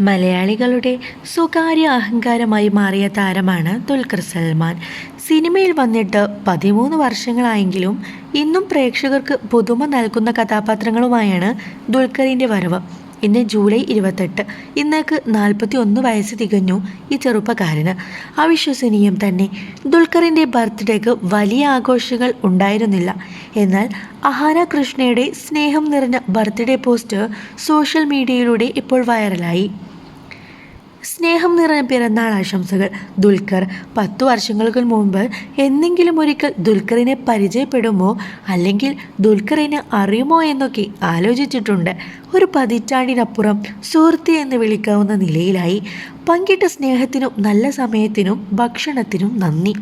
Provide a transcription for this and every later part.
മലയാളികളുടെ സ്വകാര്യ അഹങ്കാരമായി മാറിയ താരമാണ് ദുൽഖർ സൽമാൻ. സിനിമയിൽ വന്നിട്ട് പതിമൂന്ന് വർഷങ്ങളായെങ്കിലും ഇന്നും പ്രേക്ഷകർക്ക് പുതുമ നൽകുന്ന കഥാപാത്രങ്ങളുമായാണ് ദുൽഖറിന്റെ വരവ്. ഇന്ന് ജൂലൈ ഇരുപത്തെട്ട്. ഇന്നേക്ക് നാൽപ്പത്തി ഒന്ന് വയസ്സ് തികഞ്ഞു ഈ ചെറുപ്പക്കാരന്. അവിശ്വസനീയം തന്നെ. ദുൽഖറിന്റെ ബർത്ത്ഡേക്ക് വലിയ ആഘോഷങ്ങൾ ഉണ്ടായിരുന്നില്ല. എന്നാൽ അഹാന കൃഷ്ണയുടെ സ്നേഹം നിറഞ്ഞ ബർത്ത്ഡേ പോസ്റ്റ് സോഷ്യൽ മീഡിയയിലൂടെ ഇപ്പോൾ വൈറലായി. സ്നേഹം നിറഞ്ഞ പിറന്നാൾ ആശംസകൾ. ദുൽഖർ പത്തു വർഷങ്ങൾക്ക് മുമ്പ് എന്തെങ്കിലും ഒരിക്കൽ ദുൽഖറിനെ പരിചയപ്പെടുമോ അല്ലെങ്കിൽ ദുൽഖറിനെ അറിയുമോ എന്നൊക്കെ ആലോചിച്ചിട്ടുണ്ട്. ഒരു പതിറ്റാണ്ടിനപ്പുറം സുഹൃത്ത് എന്ന് വിളിക്കാവുന്ന നിലയിലായി. പങ്കിട്ട സ്നേഹത്തിനും നല്ല സമയത്തിനും ഭക്ഷണത്തിനും നന്ദി.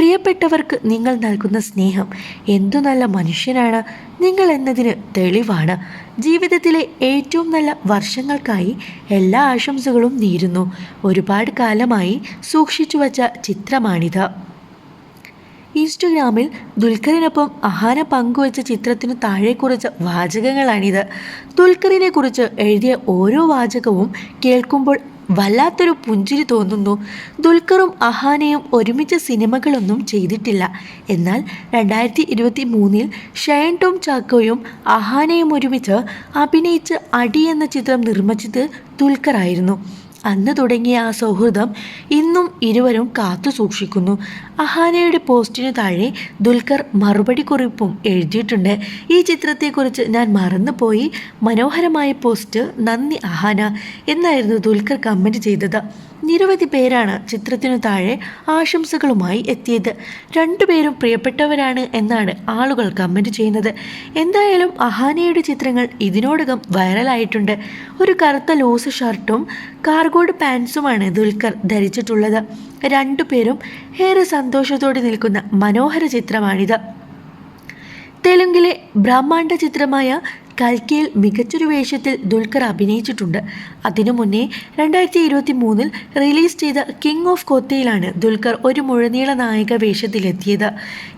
പ്രിയപ്പെട്ടവർക്ക് നിങ്ങൾ നൽകുന്ന സ്നേഹം എന്തു നല്ല മനുഷ്യനാണ്. നിങ്ങൾ എന്നതിന് തെളിവാണ്. ജീവിതത്തിലെ ഏറ്റവും നല്ല വർഷങ്ങൾക്കായി എല്ലാ ആശംസകളും നേരുന്നു. ഒരുപാട് കാലമായി സൂക്ഷിച്ചു വച്ച ചിത്രമാണിത്. ഇൻസ്റ്റഗ്രാമിൽ ദുൽഖറിനൊപ്പം അഹാന പങ്കുവച്ച ചിത്രത്തിനു താഴെ കുറിച്ച വാചകങ്ങളാണിത്. ദുൽഖറിനെ കുറിച്ച് എഴുതിയ ഓരോ വാചകവും കേൾക്കുമ്പോൾ വല്ലാത്തൊരു പുഞ്ചിരി തോന്നുന്നു. ദുൽഖറും അഹാനയും ഒരുമിച്ച് സിനിമകളൊന്നും ചെയ്തിട്ടില്ല. എന്നാൽ രണ്ടായിരത്തി ഇരുപത്തി മൂന്നിൽ ഷയൻ ടോം ചാക്കോയും അഹാനയും ഒരുമിച്ച് അഭിനയിച്ച് അടി എന്ന ചിത്രം നിർമ്മിച്ചത് ദുൽഖറായിരുന്നു. അന്ന് തുടങ്ങിയ ആ സൗഹൃദം ഇന്നും ഇരുവരും കാത്തു സൂക്ഷിക്കുന്നു. അഹാനയുടെ പോസ്റ്റിന് താഴെ ദുൽഖർ മറുപടി കുറിപ്പും എഴുതിയിട്ടുണ്ട്. ഈ ചിത്രത്തെക്കുറിച്ച് ഞാൻ മറന്നുപോയി. മനോഹരമായ പോസ്റ്റ് നന്ദി അഹാന എന്നായിരുന്നു ദുൽഖർ കമന്റ് ചെയ്തത്. നിരവധി പേരാണ് ചിത്രത്തിനു താഴെ ആശംസകളുമായി എത്തിയത്. രണ്ടുപേരും പ്രിയപ്പെട്ടവരാണ് എന്നാണ് ആളുകൾ കമന്റ് ചെയ്യുന്നത്. എന്തായാലും അഹാനയുടെ ചിത്രങ്ങൾ ഇതിനോടകം വൈറലായിട്ടുണ്ട്. ഒരു കറുത്ത ലൂസ് ഷർട്ടും കാർഗോഡ് പാൻസുമാണ് ദുൽഖർ ധരിച്ചിട്ടുള്ളത്. രണ്ടുപേരും ഏറെ സന്തോഷത്തോടെ നിൽക്കുന്ന മനോഹര ചിത്രമാണിത്. തെലുങ്കിലെ ബ്രഹ്മാണ്ഡ ചിത്രമായ കൽക്കിയിൽ മികച്ചൊരു വേഷത്തിൽ ദുൽഖർ അഭിനയിച്ചിട്ടുണ്ട്. അതിനു മുന്നേ രണ്ടായിരത്തി ഇരുപത്തി മൂന്നിൽ റിലീസ് ചെയ്ത കിങ് ഓഫ് കൊത്തയിലാണ് ദുൽഖർ ഒരു മുഴുനീള നായക വേഷത്തിലെത്തിയത്.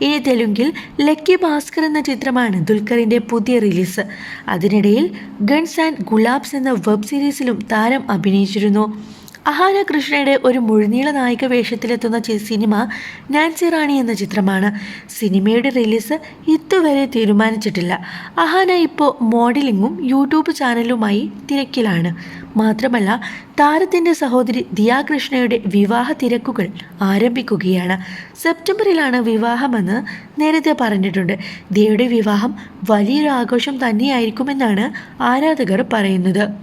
ഇനി തെലുങ്കിൽ ലക്കി ഭാസ്കർ എന്ന ചിത്രമാണ് ദുൽഖറിന്റെ പുതിയ റിലീസ്. അതിനിടയിൽ ഗൺസ് ആൻഡ് ഗുലാബ്സ് എന്ന വെബ് സീരീസിലും താരം അഭിനയിച്ചിരുന്നു. അഹാന കൃഷ്ണയുടെ ഒരു മുഴുനീള നായിക വേഷത്തിലെത്തുന്ന സിനിമ നാൻസി റാണി എന്ന ചിത്രമാണ്. സിനിമയുടെ റിലീസ് ഇതുവരെ തീരുമാനിച്ചിട്ടില്ല. അഹാന ഇപ്പോൾ മോഡലിങ്ങും യൂട്യൂബ് ചാനലുമായി തിരക്കിലാണ്. മാത്രമല്ല താരത്തിന്റെ സഹോദരി ദിയാകൃഷ്ണയുടെ വിവാഹ തിരക്കുകൾ ആരംഭിക്കുകയാണ്. സെപ്റ്റംബറിലാണ് വിവാഹമെന്ന് നേരത്തെ പറഞ്ഞിട്ടുണ്ട്. ദിയയുടെ വിവാഹം വലിയൊരു ആഘോഷം തന്നെയായിരിക്കുമെന്നാണ് ആരാധകർ പറയുന്നത്.